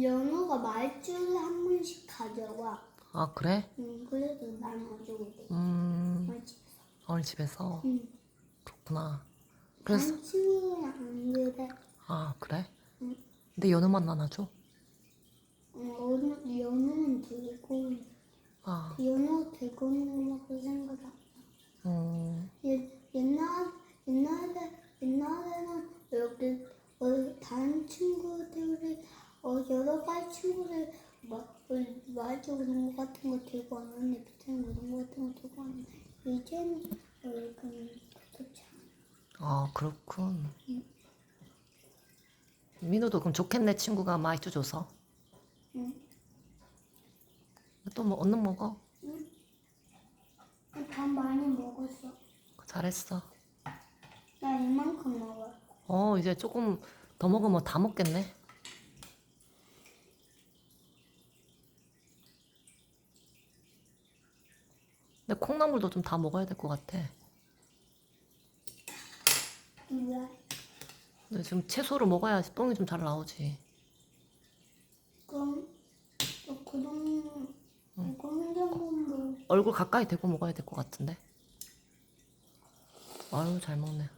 연우가 말주를 한 번씩 가져와. 아 그래? 응, 그래도 난 돼. 음 우리 집에서. 어린이집에서 응. 그렇구나. 그래서 난 친구랑 안 그래. 아 그래? 응. 근데 연우만? 응, 어느, 연우는 들고, 아 연우가 들고 있는 것밖에 생각 안 나. 음, 옛, 옛날, 옛날에, 옛날에는 여기, 어, 다른 친구들이, 어, 여러 가지 친구들, 막, 어, 말주 그런 거 같은 거 들고 왔는데, 비타민 그런 거 같은 거 들고 왔는데, 이제는, 어, 그냥, 그렇지. 아 그렇군. 민우도 그럼 좋겠네 친구가 마이쮸 줘서. 응. 또 뭐 얼른 먹어. 밥 많이 먹었어. 잘했어. 나 이만큼 먹어. 어 이제 조금 더 먹으면 다 먹겠네. 근데 콩나물도 좀 다 먹어야 될 것 같아. 왜? 근데 지금 채소를 먹어야지 똥이 좀 잘 나오지. 그럼, 이거 혼자만 얼굴 가까이 대고 먹어야 될 것 같은데. 아유 잘 먹네.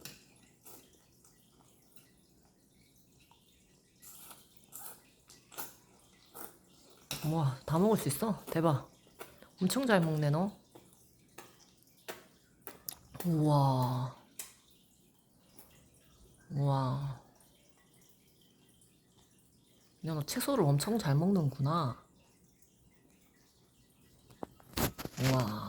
우와 다 먹을 수 있어? 대박. 엄청 잘 먹네 너. 우와. 우와. 야, 너 채소를 엄청 잘 먹는구나. 우와.